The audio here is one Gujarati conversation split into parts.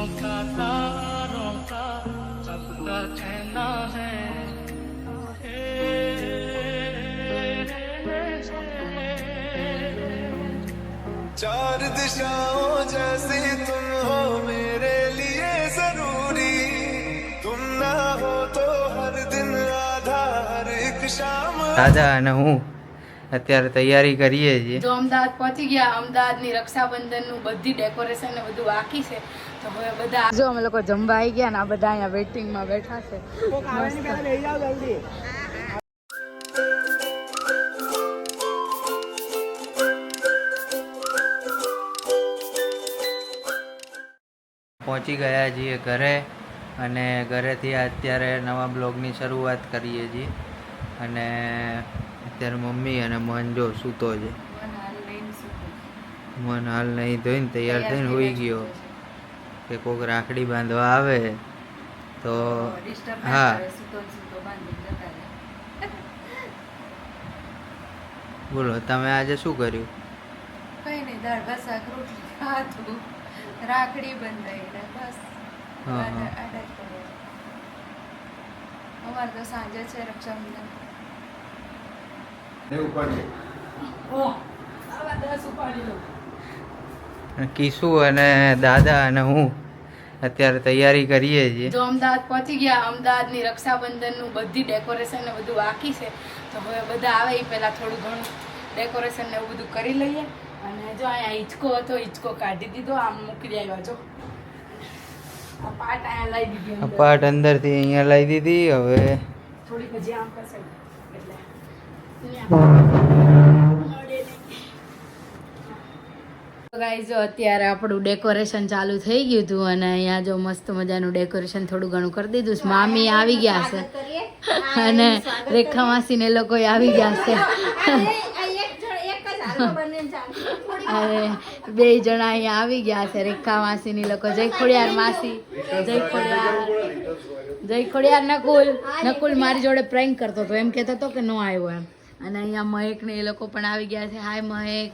फूलों का तारों का सबका कहना है चार दिशाओं जैसी तुम हो मेरे लिए जरूरी तुम ना हो तो हर दिन आधा हर एक शाम દાદા અને હું અત્યારે તૈયારી કરીએ છીએ જો અમદાવાદ પહોંચી ગયા અમદાવાદની રક્ષાબંધનનું બધી ડેકોરેશન ને બધું બાકી છે તો હવે બધા જો અમે લોકો જમવા આવી ગયા ને આ બધા અહીંયા વેટિંગમાં બેઠા છે. પહોંચી ગયા છીએ ઘરે અને ઘરેથી અત્યારે નવા બ્લોગની શરૂઆત કરીએ છીએ. અને અત્યારે મમ્મી અને મન જો સૂતો છે. મન હાલ નહીં ધોઈને તૈયાર થઈને હોઈ ગયો. કે કોઈક રાખડી બાંધવા આવે તો હા. બોલો તમે આજે શું કર્યું? કઈ નહીં દાળ ભાત શાક રોટલી ખાધું રાખડી બંધાઈ ને બસ. અમારે તો સાંજે છે રક્ષાબંધન. ઓહ, આવા દસ ઉપાડી લઉં. કિશુ અને દાદા અને હું અત્યારે તૈયારી કરીએ છીએ. જો અમદાવાદ પહોંચી ગયા અમદાવાદની રક્ષાબંધનનું બધી ડેકોરેશન ને બધું બાકી છે. તો હવે બધા આવે એ પહેલાં થોડું ઘણું ડેકોરેશન ને એવું બધું કરી લઈએ. અને જો અહીંયા હિંચકો હતો હિંચકો કાઢી દીધો આમ મૂકી આવ્યો જો. પાટ અહીંયા લઈ દીધી અંદર. અપાટ અંદરથી અહીંયા લઈ દીધી હવે થોડીક હજી આમ કરશે. એટલે. ગાઈઝ જો અત્યારે આપણું ડેકોરેશન ચાલુ થઈ ગયું હતું અને અહીંયા જો મસ્ત મજાનું ડેકોરેશન થોડું ઘણું કરી દીધું છે. મામી આવી ગયા છે. અને રેખા માસી ને લોકો આવી ગયા છે. અરે બે જણા અહીંયા આવી ગયા છે. રેખા માસી ની લોકો. જય ખોડિયાર માસી. જય ખોડિયાર. જય ખોડિયાર નકુલ. નકુલ મારી જોડે પ્રેન્ક કરતો હતો. એમ કહેતો હતો કે નો આવ્યો એમ. અને અહીંયા મહેક ને એ લોકો પણ આવી ગયા છે. હાય મહેક.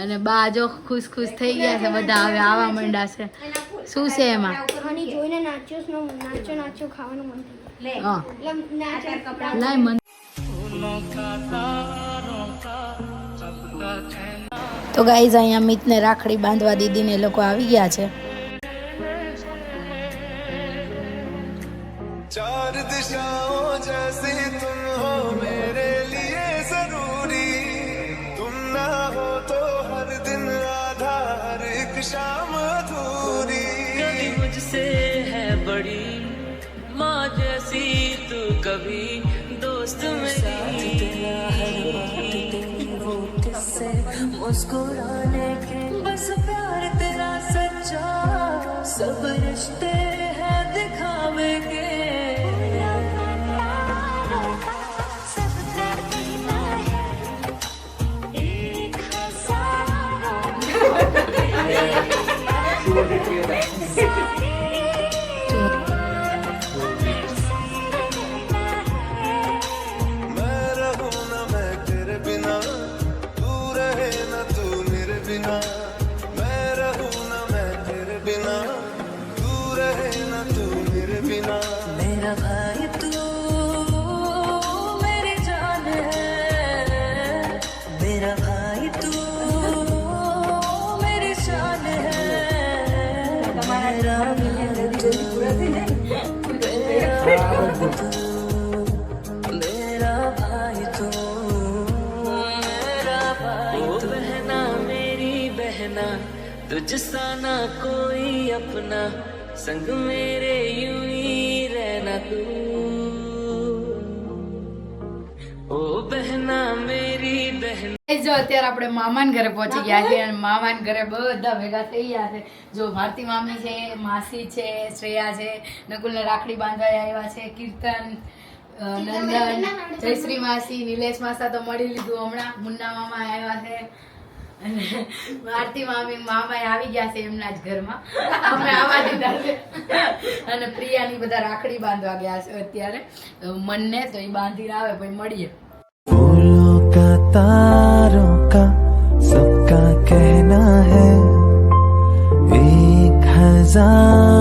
અને બા જો ખુશ ખુશ થઈ ગયા છે બધા હવે આવા મંડા છે. શું છે એમાં? જોઈને નાચ્યો નાચો નાચો ખાવાનું મન નહીં મન તો ગાઈઝ અહીંયા મિતને રાખડી બાંધવા દીદીને લોકો આવી ગયા છે. मुस्कुराने तुझसा ना कोई अपना संग मेरे यूं ही रहना तू ओ बहना मेरी જો અત્યારે આપણે મામાન ઘરે પહોંચી ગયા છે અને મામાન ઘરે બધા ભેગા થઈ ગયા છે. જો ભારતી મામી છે માસી છે શ્રેયા છે નકુલને રાખડી બાંધવા આવ્યા છે કીર્તન નંદન જયશ્રી માસી નિલેશ માસા તો મળી લીધું હમણાં. મુન્ના મામા આવ્યા છે. અને ભારતી મામી મામા આવી ગયા છે એમના જ ઘરમાં. અમે આવા દીધા છે. અને પ્રિયાની બધા રાખડી બાંધવા ગયા છે અત્યારે. મનને તો એ બાંધી આવે પછી મળીએ. કાતા का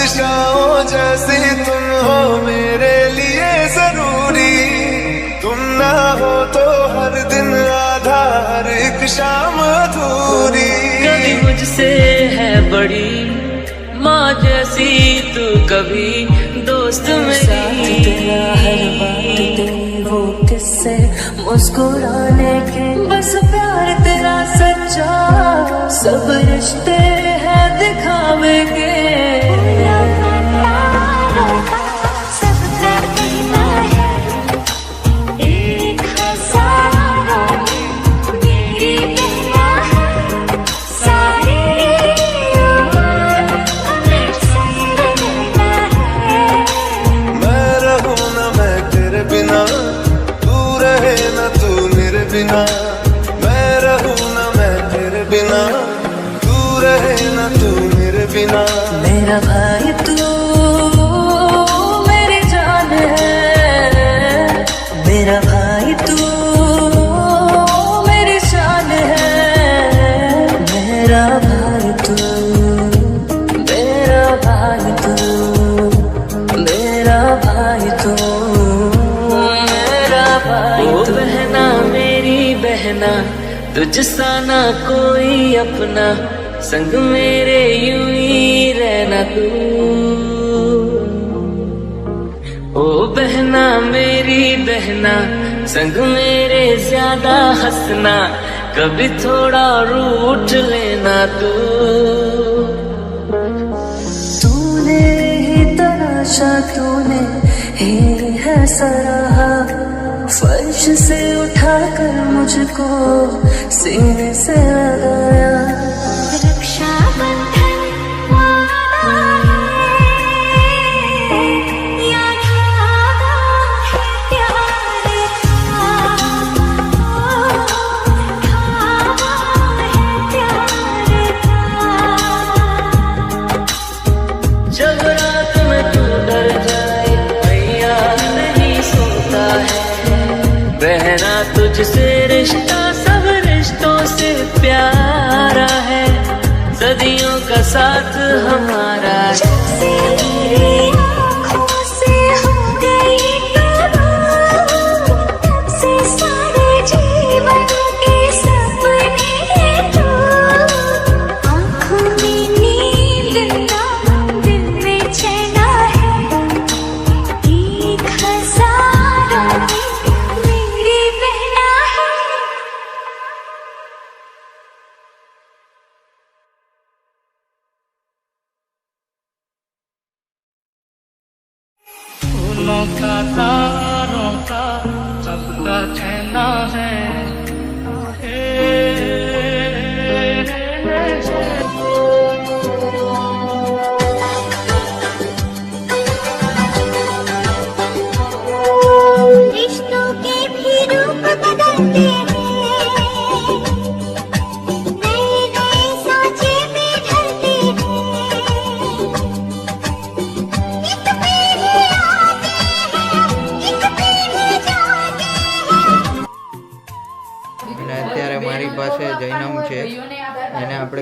दिशाओं जैसी तुम हो मेरे लिए ज़रूरी। तुम ना हो तो हर दिन आधा हर एक शाम अधूरी। कभी मुझसे है बड़ी माँ जैसी तू कभी दोस्त मेरी। तेरा हर बात वो किस्से मुस्कुराने के? बस प्यार तेरा सच्चा सब रिश्ते हैं दिखावे के। बहना तुझसा ना कोई अपना संग मेरे यूं ही रहना तू ओ बहना मेरी बहना संग मेरे ज्यादा हंसना कभी थोड़ा रूठ लेना तू तूने ही तराशा तूने ही है सराहा फर्श से उठाकर मुझको सीने से लगाया तुझसे रिश्ता सब रिश्तों से प्यारा है सदियों का साथ हमारा का तारों का सबका कहना है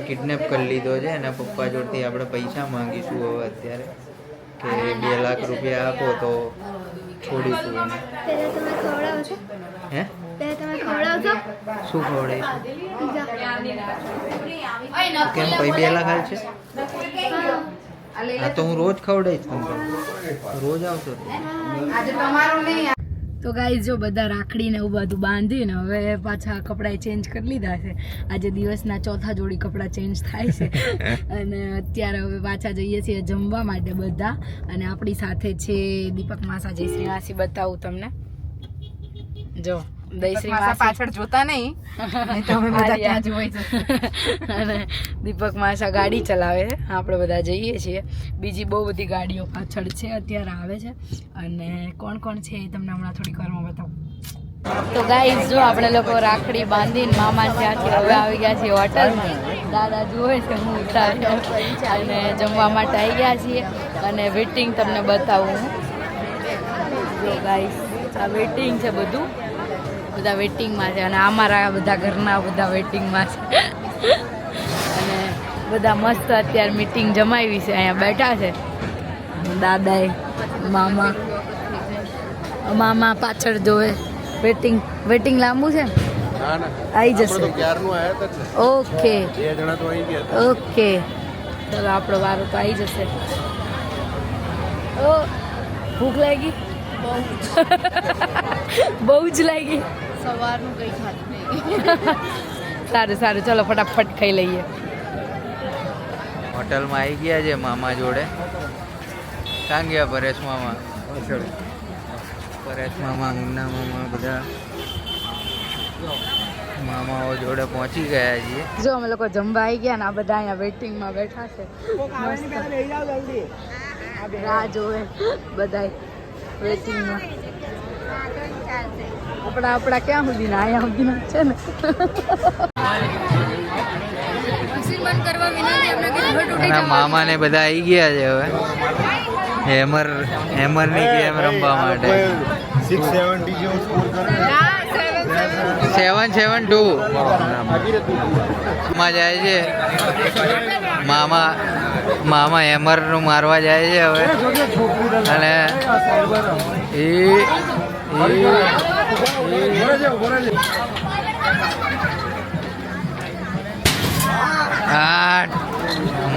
કિડનેપ કરી લીધો છે. એના પપ્પા જોડથી આપણે પૈસા માંગીશું હવે અત્યારે. કે બે લાખ રૂપિયા આપો તો છોડીશું એને. હે? શું ખવડાવીશ? કેમ બે લાખ હાલ છે? હા. તો હું રોજ ખવડાવીશ તમને રોજ આવશો તો ગાઈઝ જો બધા રાખડીને એવું બધું બાંધીને હવે પાછા કપડાં ચેન્જ કરી લીધા છે. આજે દિવસના ચોથા જોડી કપડાં ચેન્જ થાય છે. અને અત્યારે હવે પાછા જઈએ છીએ જમવા માટે બધા. અને આપણી સાથે છે દીપક માસા જયશ્રી માસી બતાવું તમને. જો. પાછળ જોતા નહીં. અને દીપક માસા ગાડી ચલાવે છે. આપણે બધા જઈએ છીએ. બીજી બહુ બધી ગાડીઓ પાછળ છે અત્યારે આવે છે. અને કોણ કોણ છે એ તમને હમણાં થોડીક વારમાં બતાવું. તો ગાઈઝ જો આપણે લોકો રાખડી બાંધીને મામા ત્યાંથી હવે આવી ગયા છીએ હોટલમાં. દાદા જુએ છે હું ઉતાર્યો અને જમવા માટે આવી ગયા છીએ. અને વેટિંગ તમને બતાવું હું. જો ગાઈઝ આ વેટિંગ છે બધું. બધા વેટિંગમાં છે અને અમારા બધા ઘરના બધા વેટિંગમાં છે. અને બધા મસ્ત અત્યારે મીટિંગ જમાવી છે અહીંયા બેઠા છે. દાદાએ મામા મામા પાછળ જોવે. વેટિંગ વેટિંગ લાંબુ છે? આવી જશે. ઓકે. ઓકે. ચલો આપણો વારો તો આવી જશે. ઓ ભૂખ લાગી? બહુ જ લાગી. સવારનું કંઈ ખાતું નહીં. સારું સારું. ચલો ફટાફટ ખાઈ લઈએ. હોટલમાં આવી ગયા છે મામા જોડે. ક્યાં ગયા પરેશ મામા. પરેશ મામા મુન્ના મામા બધા. મામાઓ જોડે પહોંચી ગયા છીએ. જો અમે લોકો જમવા આવી ગયા ને આ બધા અહીંયા વેટિંગમાં બેઠા છે. મસ્ત. રાહ જોવે બધા વેટિંગમાં આપણા આપણા ક્યાં સુધી ના અહીંયા સુધીના છે ને મામા ને બધા આવી ગયા છે હવે હેમર હેમરની ગેમ રમવા માટે સેવન સેવન ટુ માં જાય છે મામા મામા હેમરનું મારવા જાય છે હવે અને એ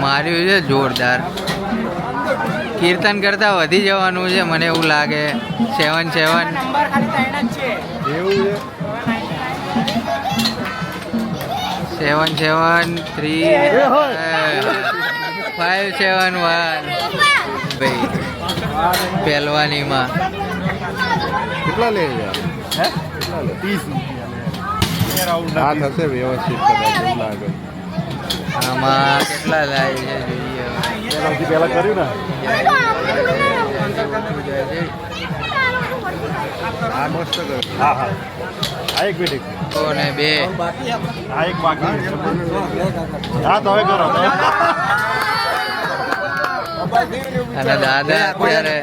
માર્યું છે જોરદાર. કીર્તન કરતા વધી જવાનું છે મને એવું લાગે. Seven seven. Seven seven three five seven one ભાઈ પહેલવાનીમાં કેટલા લે છે? ત્રીસ હા થશે વ્યવસ્થિત કદાચ એવું લાગે. આમાં કેટલા લાય છે પહેલા કર્યું ને? હા મસ્ત કર્યું. હા હા. આ એક મિનિટ તો બે. આ એક બાકી હા તો હવે કરો. અને દાદા અત્યારે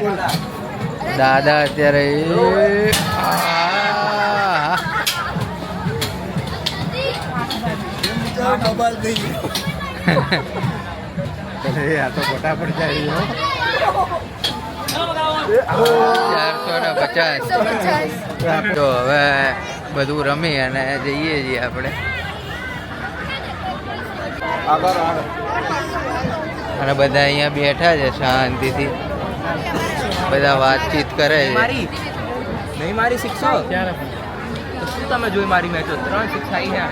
દાદા અત્યારે તો ચારસો ને પચાસ. તો હવે બધું રમી અને જઈએ છીએ આપણે. અને બધા અહીંયા બેઠા છે શાંતિથી. બધા વાતચીત કરે છે. નહીં મારી શિક્ષો તો શું તમે જોઈ મારી મેચો? ત્રણ શિક્ષા અહીંયા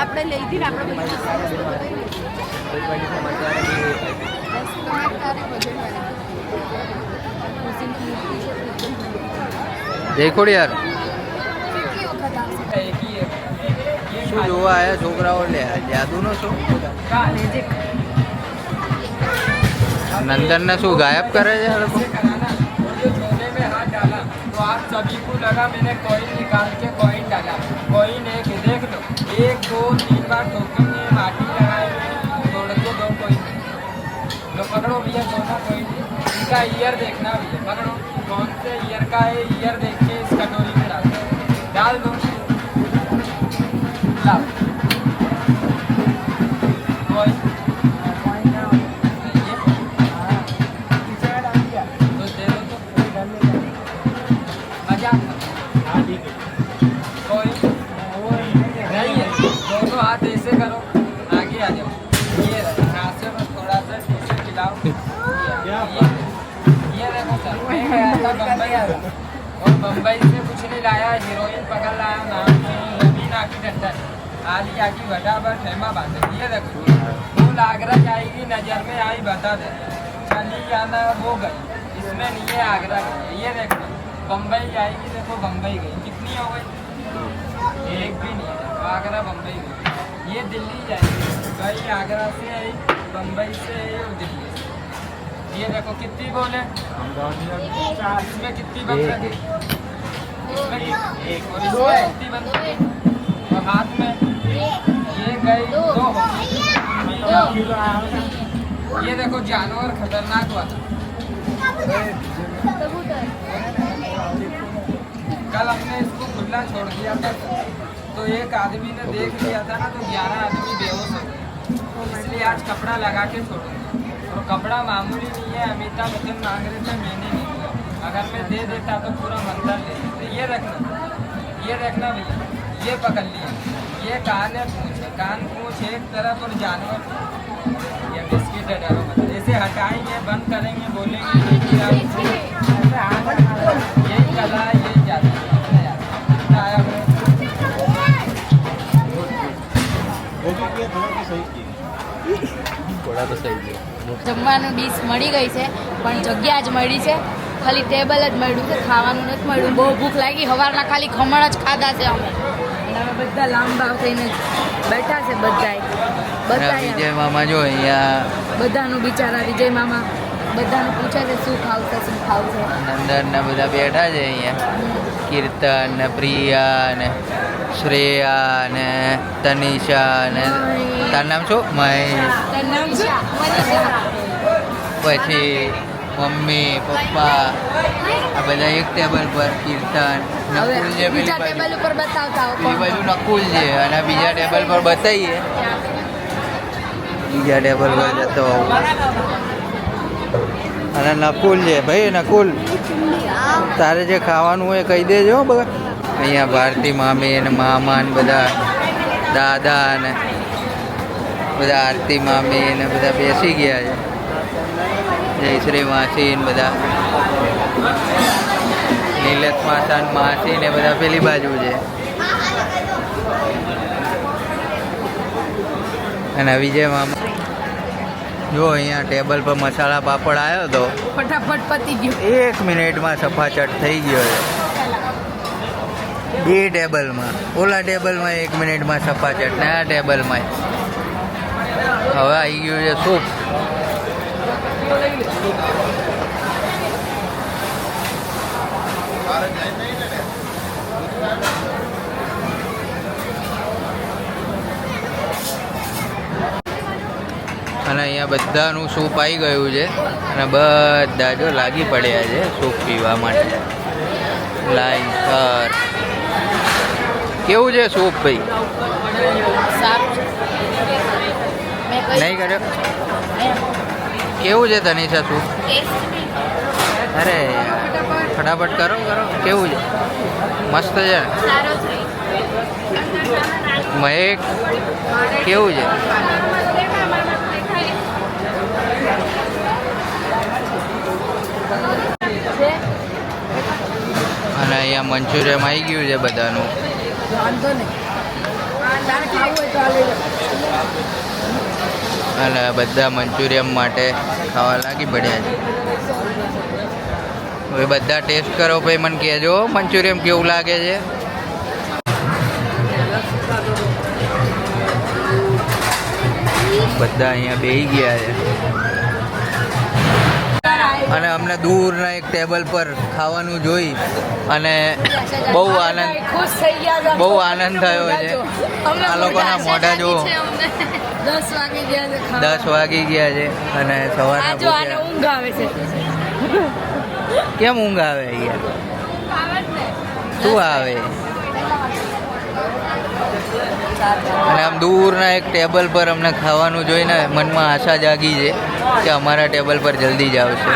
આપણે લઈ આપણે જય ખોડિયાર. શું જોવા આવ્યા છોકરાઓ લે જાદુનો શો નંદન ને શું ગાયબ કરે છે આ લોકો छोले में हाथ डाला तो आप सभी को लगा मैंने कॉइन निकाल के कॉइन डाला कॉइन एक देख लो एक दो तीन बार ठोकेंगे माटी लगाएंगे तोड़ के दो कॉइन लो पकड़ो भैया सोना कॉइन इनका ईयर देखना भैया पकड़ो कौन से ईयर का है ईयर देख के इस कटोरी में डाल दो डाल दो और बम्बई से कुछ नहीं लाया हीरोइन पकड़ लाया नाम है रवीना की टंडन आली आकी बराबर फेमा बांधे ये देखो। फूल आगरा जाएगी नज़र में आई बता दे। चली जाना वो गई। इसमें नहीं है आगरा गई ये देखो। बम्बई जाएगी देखो बम्बई गई। कितनी हो गई? एक भी नहीं है। आगरा बम्बई गई। ये दिल्ली जाएगी। गई आगरा से आई बम्बई से आई दिल्ली से ये देखो कितनी बोले इसमें कितनी बन लगी? एक और हाथ में ये गई दो। ये देखो जानवर खतरनाक वाला। कल हमने इसको खुला छोड़ दिया था। तो एक आदमी ने देख लिया था ना तो ग्यारह आदमी बेहोश हो गए। इसलिए आज कपड़ा लगा के छोड़ूँगा और कपड़ा मामूली नहीं है, अमिताभ बच्चन मांग रहे थे, मैंने नहीं दिया अगर मैं दे देता तो पूरा मंदिर ले ये रखना ये रखना भैया ये पकड़ लिया ये कान है पूछ है कान पूछ एक तरफ और जानवर ये बिस्किट है डालो मत ऐसे हटाएंगे बंद करेंगे बोलेंगे ये गिरा यही कला है यही जादू है। अपने यार। आया हुआ है। वो भी किया थोड़ा तो सही किया થોડા તો સહી છે જમવાનું ડીશ મળી ગઈ છે પણ જગ્યા જ મળી છે ખાલી ટેબલ જ મળ્યું છે ખાવાનું નથી મળ્યું. બહુ ભૂખ લાગી સવારના ખાલી ખમણ જ ખાધા છે અમે. અમે બધા લાંબા થઈને બેઠા છે બધાય. બધા વિજય મામા જો અહીંયા બધાનું બિચારા વિજય મામા બધાનું પૂછે છે શું ખાવશે શું ખાવશે. અંદર ને બધા બેઠા છે અહીંયા. કીર્તન ને પ્રિયા ને શ્રેયા ને તનિષા ને તારું નામ શું? મહેશ તારું નામ શું? મનીષા. પછી મમ્મી પપ્પા આ બધા એક ટેબલ પર કીર્તન નકુલ છે બીજા બાજુ. ટેબલ ઉપર બતાવતા હો બાજુ નકુલ છે અને બીજા ટેબલ પર બતાવીએ બીજા ટેબલ પર જતો અને નકુલ છે. ભાઈ નકુલ તારે જે ખાવાનું હોય કહી દેજો બગા. અહીંયા ભારતી મામી અને મામા ને બધા દાદા ને બધા આરતી મામી ને બધા બેસી ગયા છે. જયશ્રી માસી ને બધા. નીલેશ માસા ને માસી ને બધા પેલી બાજુ છે. અને વિજય મામા. જો અહીંયા ટેબલ પર મસાલા પાપડ આવ્યો તો. ફટાફટ પતી ગયો. એક મિનિટમાં સફાચટ થઈ ગયો છે. બે ટેબલમાં. ઓલા ટેબલમાં એક મિનિટમાં સફાચટ ને આ ટેબલમાં. હવે આવી ગયું છે સૂપ. અને અહીંયા બધાનું સૂપ આવી ગયું છે. અને બધા જો લાગી પડ્યા છે સૂપ પીવા માટે. લાઈન સર કેવું છે સૂપ ભાઈ? નહીં કર્યો? કેવું છે તનિષા શું? અરે ફટાફટ કરો કરો. કેવું છે? મસ્ત છે? મહેક કેવું છે? અને અહીંયા મંચુરિયમ આવી ગયું છે બધાનું. અને બધા મંચુરિયમ માટે ખાવા લાગી પડ્યા છે. હવે બધા ટેસ્ટ કરો ભાઈ મને કહેજો મંચુરિયમ કેવું લાગે છે? બધા અહીંયા બેહી ગયા છે. અને અમને દૂરના એક ટેબલ પર ખાવાનું જોઈ અને બહુ આનંદ. બહુ આનંદ થયો છે. આ લોકોના મોઢા જુઓ. દસ વાગી ગયા છે દસ વાગી ગયા છે અને સવારના જો આને ઊંઘ આવે છે. કેમ ઊંઘ આવે યાર શું આવે? અને આમ દૂરના એક ટેબલ પર અમને ખાવાનું જોઈને મનમાં આશા જાગી છે કે અમારા ટેબલ પર જલ્દી જ આવશે.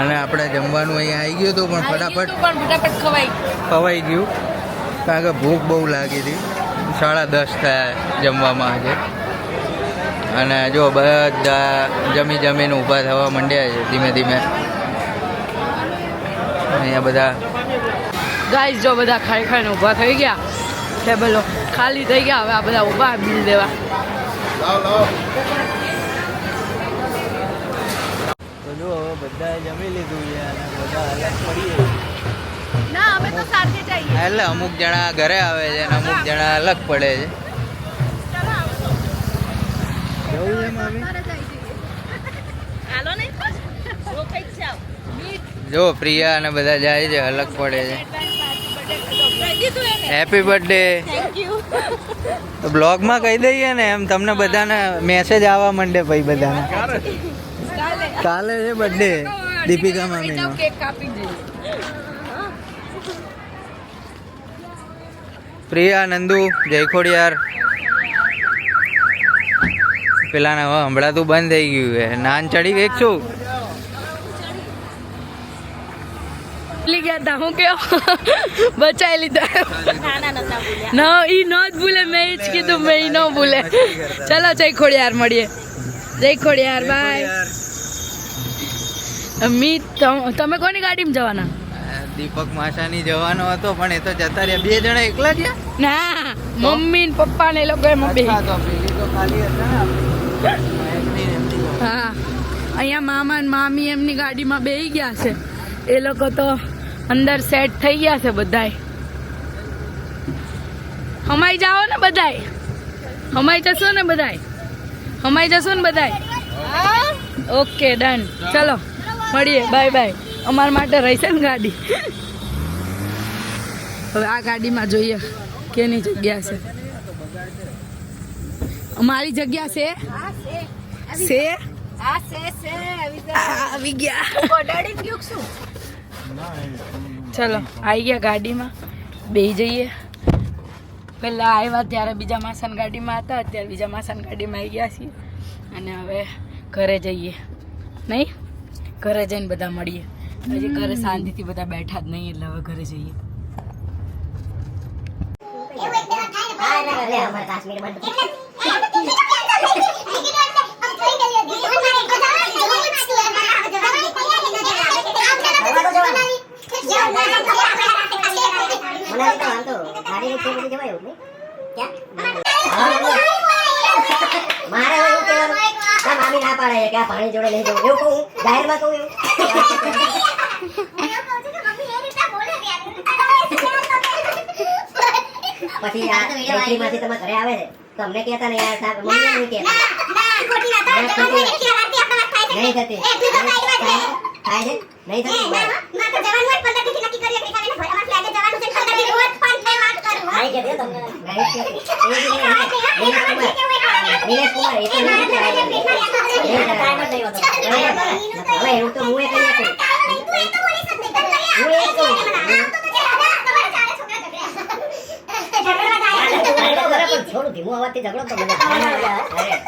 અને આપણે જમવાનું અહીંયા આવી ગયું હતું પણ ફટાફટ ફટાફટ ખવાઈ. ખવાઈ ગયું. કારણ કે ભૂખ બહુ લાગી હતી. સાડા દસ થયા જમવામાં આજે. અને જો બધા જમી જમીને ઊભા થવા માંડ્યા છે ધીમે ધીમે. અહીંયા બધા ગાઈસ જો બધા ખાઈ ખાઈને ઊભા થઈ ગયા. ટેબલો ખાલી થઈ ગયા હવે આ બધા ઊભા બિલ દેવા. તો જો હવે બધા જમી લીધું છે અને બધા અલગ પડીએ ના અમે તો સાથે જઈએ એટલે અમુક જણા ઘરે આવે છે અને અમુક જણા અલગ પડે છે. જવું છે મામી જો પ્રિયા અને બધા જાય છે અલગ પડે છે. હેપી બર્થડે તો બ્લોગમાં કહી દઈએ ને એમ તમને બધાને મેસેજ આવવા માંડે ભાઈ બધાને. કાલે. છે બર્થડે દીપિકા મામીનો. કેક કાપી દઈએ. પ્રિયા, નંદુ જયખોડિયાર પેલાને હવે હમણાં બંધ થઈ ગયું છે. નાન ચડી ગઈ છું? ગયા તા, હું કયો બચાવી લીધા. ના, ઈ ન જ ભૂલે, મેં જ કીધું, મેં ઈ ન ભૂલે. ચલો, જય ખોડિયાર મળીએ. જય ખોડિયાર, બાય. મી તમ- કોની ગાડીમાં જવાના? દીપક માસાની જવાનો હતો પણ એ તો જતા રહ્યા. બે જણા એકલા ગયા ના મમ્મી ને પપ્પા ને લોકો એમાં બે. તો પેલી તો ખાલી હતા. હા. અહીંયા મામા ને મામી એમની ગાડીમાં બેસી ગયા છે. એ લોકો તો અંદર સેટ થઈ ગયા છે બધાય. હમાઈ જાઓ ને બધાય. હમાઈ જશો ને બધાય. હમાઈ જશો ને બધાય. ઓકે ડન ચલો મળીએ. બાય બાય અમારા માટે રહેશે ને ગાડી. હવે આ ગાડીમાં જોઈએ કેની જગ્યા છે. અમારી જગ્યા છે. છે? આવી ગયા. ચલો આવી ગયા ગાડીમાં. બે જઈએ. પહેલાં આવ્યા ત્યારે બીજા માસાન ગાડીમાં હતા, અત્યારે બીજા માસાન ગાડીમાં આવી ગયા છીએ. અને હવે ઘરે જઈએ. નહીં? ઘરે જઈને બધા મળીએ. હજી ઘરે શાંતિથી બધા બેઠા જ નહીં એટલે હવે ઘરે જઈએ. મારે એવું કહેવાનું કે મામી ના પાડે છે કે આ પાણી જોડે નહીં જવું એવું કહું જાહેરમાં કહું એવું પછી આ બેકરીમાંથી તમે ઘરે આવે છે તો અમને કહેતા નહીં યાર સાહેબ મમ્મી નહીં કહેતા નહીં થતી થાય છે નહીં થતી નહીં કહેતી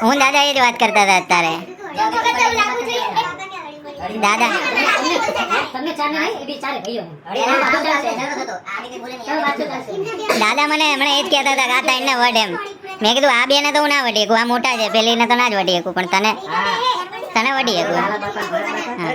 હું દાદા એ જ વાત કરતા હતા અત્યારે. દાદા. તમને ચાર ને એ બી ચારે ભાઈઓ એના વાતો ચાલશે. ચાલો વાતો ચાલશે. દાદા મને હમણાં એ જ કહેતા હતા આ વડે વઢ એમ. મેં કીધું આ બેને તો હું ના વડી શકું આ મોટા છે પેલીને તો ના જ વડી શકું પણ તને તને વડી શકું. હા.